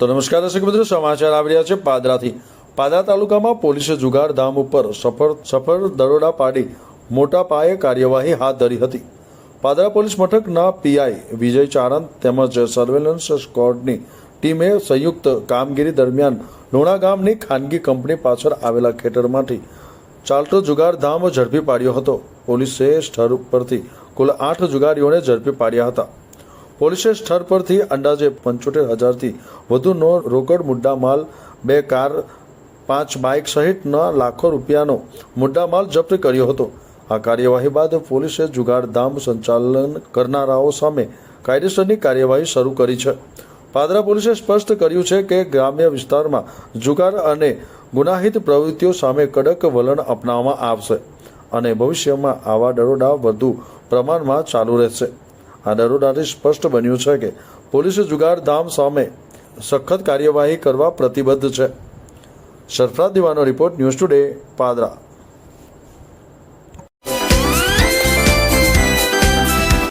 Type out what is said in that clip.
તો નમસ્કાર દર્શક મિત્રો, સમાચાર આવી રહ્યા છે પાદરાથી. પાદરા તાલુકામાં પોલીસે જુગાર ધામ ઉપર સફળ સફળ દરોડા પાડી મોટા પાયે કાર્યવાહી હાથ ધરી હતી. પાદરા પોલીસ મથકના પીઆઈ વિજય ચારંદ તેમજ સર્વેલન્સ સ્કોડની ટીમે સંયુક્ત કામગીરી દરમિયાન લુણા ગામની ખાનગી કંપની પાછળ આવેલા ખેતરમાંથી ચાલતો જુગાર ધામ ઝડપી પાડ્યો હતો. પોલીસે સ્થળ ઉપરથી કુલ આઠ જુગારીઓને ઝડપી પાડ્યા હતા. પોલીસે સ્થળ પરથી અંદાજે પંચોતેર હજારથી વધુનો રોકડ મુદ્દામાલ, બે કાર, પાંચ બાઇક સહિતના લાખો રૂપિયાનો મુદ્દામાલ જપ્ત કર્યો હતો. આ કાર્યવાહી બાદ પોલીસે જુગારધામ સંચાલન કરનારાઓ સામે કાયદેસરની કાર્યવાહી શરૂ કરી છે. પાદરા પોલીસે સ્પષ્ટ કર્યું છે કે ગ્રામ્ય વિસ્તારમાં જુગાર અને ગુનાહિત પ્રવૃત્તિઓ સામે કડક વલણ અપનાવવામાં આવશે અને ભવિષ્યમાં આવા દરોડા વધુ પ્રમાણમાં ચાલુ રહેશે. આ દરોડાથી સ્પષ્ટ બન્યું છે કે પોલીસે જુગાર ધામ સામે સખત કાર્યવાહી કરવા પ્રતિબદ્ધ છે. સરફરાજ દીવાનો રિપોર્ટ ન્યૂઝ ટુડે પાદરા.